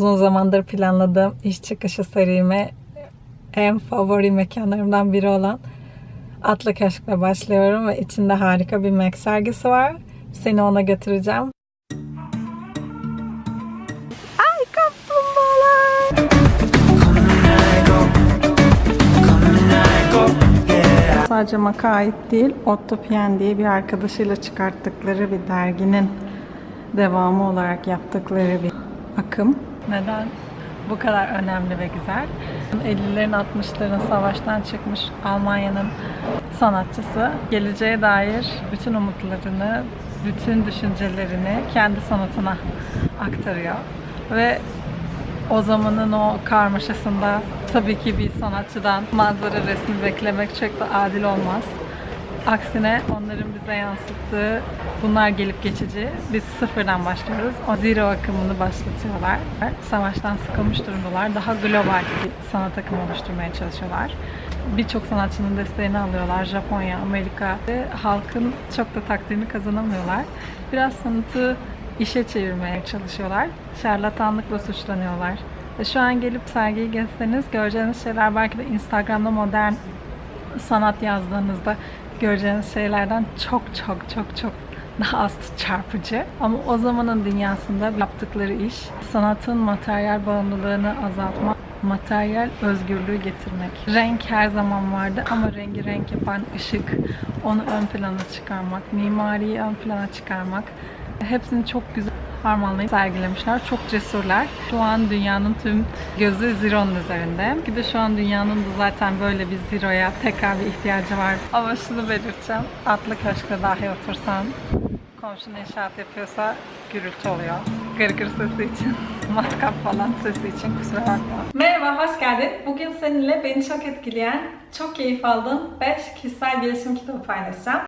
Uzun zamandır planladığım iş çıkışı serime en favori mekanlarımdan biri olan Atlı Köşk'le başlıyorum ve içinde harika bir Mac sergisi var. Seni ona götüreceğim. Ay kaplumbağalar! Sadece Mac'a ait değil, Ottopien diye bir arkadaşıyla çıkarttıkları bir derginin devamı olarak yaptıkları bir akım. Neden bu kadar önemli ve güzel? 50'lerin 60'ların savaştan çıkmış Almanya'nın sanatçısı geleceğe dair bütün umutlarını, bütün düşüncelerini kendi sanatına aktarıyor. Ve o zamanın o karmaşasında tabii ki bir sanatçıdan manzara resmi beklemek çok da adil olmaz. Aksine onların bize yansıttığı bunlar gelip geçici. Biz sıfırdan başlıyoruz. O zero akımını başlatıyorlar. Savaştan sıkılmış durumdalar. Daha global bir sanat akımı oluşturmaya çalışıyorlar. Birçok sanatçının desteğini alıyorlar. Japonya, Amerika ve halkın çok da takdirini kazanamıyorlar. Biraz sanatı işe çevirmeye çalışıyorlar. Şarlatanlıkla suçlanıyorlar. Ve şu an gelip sergiyi gezseniz göreceğiniz şeyler belki de Instagram'da modern sanat yazdığınızda göreceğiniz şeylerden çok çok çok çok daha az çarpıcı. Ama o zamanın dünyasında yaptıkları iş sanatın materyal bağımlılığını azaltmak, materyal özgürlüğü getirmek. Renk her zaman vardı ama rengi renk yapan ışık, onu ön plana çıkarmak, mimariyi ön plana çıkarmak. Hepsini çok güzel harmanlayıp sergilemişler. Çok cesurlar. Şu an dünyanın tüm gözü Zero'nun üzerinde. Bir de şu an dünyanın da zaten böyle bir Zero'ya tekrar bir ihtiyacı var. Ama şunu belirteceğim. Atlı köşkte dahi otursan komşun inşaat yapıyorsa gürültü oluyor. Gırgır sesi için, matkap falan sesi için kusura bakma. Merhaba, hoş geldin. Bugün seninle beni çok etkileyen, çok keyif aldığım 5 kişisel gelişim kitabı paylaşacağım.